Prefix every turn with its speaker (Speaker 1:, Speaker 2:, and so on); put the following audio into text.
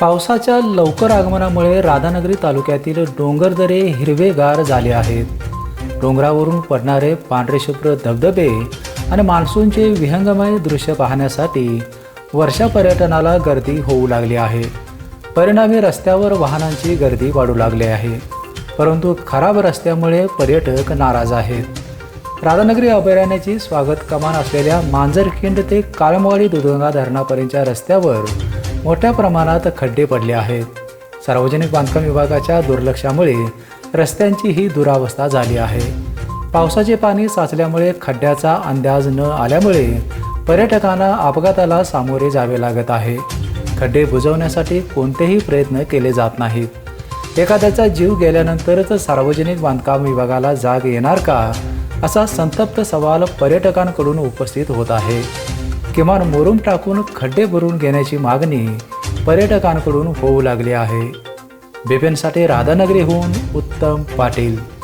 Speaker 1: पावसाच्या लवकर आगमनामुळे राधानगरी तालुक्यातील डोंगरदरे हिरवेगार झाले आहेत. डोंगरावरून पडणारे पांढरेशुभ्र धबधबे आणि मान्सूनचे विहंगमय दृश्य पाहण्यासाठी वर्षा पर्यटनाला गर्दी होऊ लागली आहे. परिणामी रस्त्यावर वाहनांची गर्दी वाढू लागली आहे. परंतु खराब रस्त्यामुळे पर्यटक नाराज आहेत. राधानगरी अभयारण्याची स्वागत कमान असलेल्या मांजरखिंड ते काळमवाडी दुधगंगा धरणापर्यंतच्या रस्त्यावर मोठ्या प्रमाणात खड्डे पडले आहेत. सार्वजनिक बांधकाम विभागाच्या दुर्लक्षामुळे रस्त्यांची ही दुरावस्था झाली आहे. पावसाचे पाणी साचल्यामुळे खड्ड्याचा अंदाज न आल्यामुळे पर्यटकांना अपघाताला सामोरे जावे लागत आहे. खड्डे बुजवण्यासाठी कोणतेही प्रयत्न केले जात नाहीत. एखाद्याचा जीव गेल्यानंतरच सार्वजनिक बांधकाम विभागाला जाग येणार का? असा संतप्त सवाल पर्यटकांकडून उपस्थित होत आहे. किमान मोरून टाकून खड्डे भरून घेण्याची मागणी पर्यटकांकडून होऊ लागली आहे. बिपिनसाठी राधानगरीहून उत्तम पाटील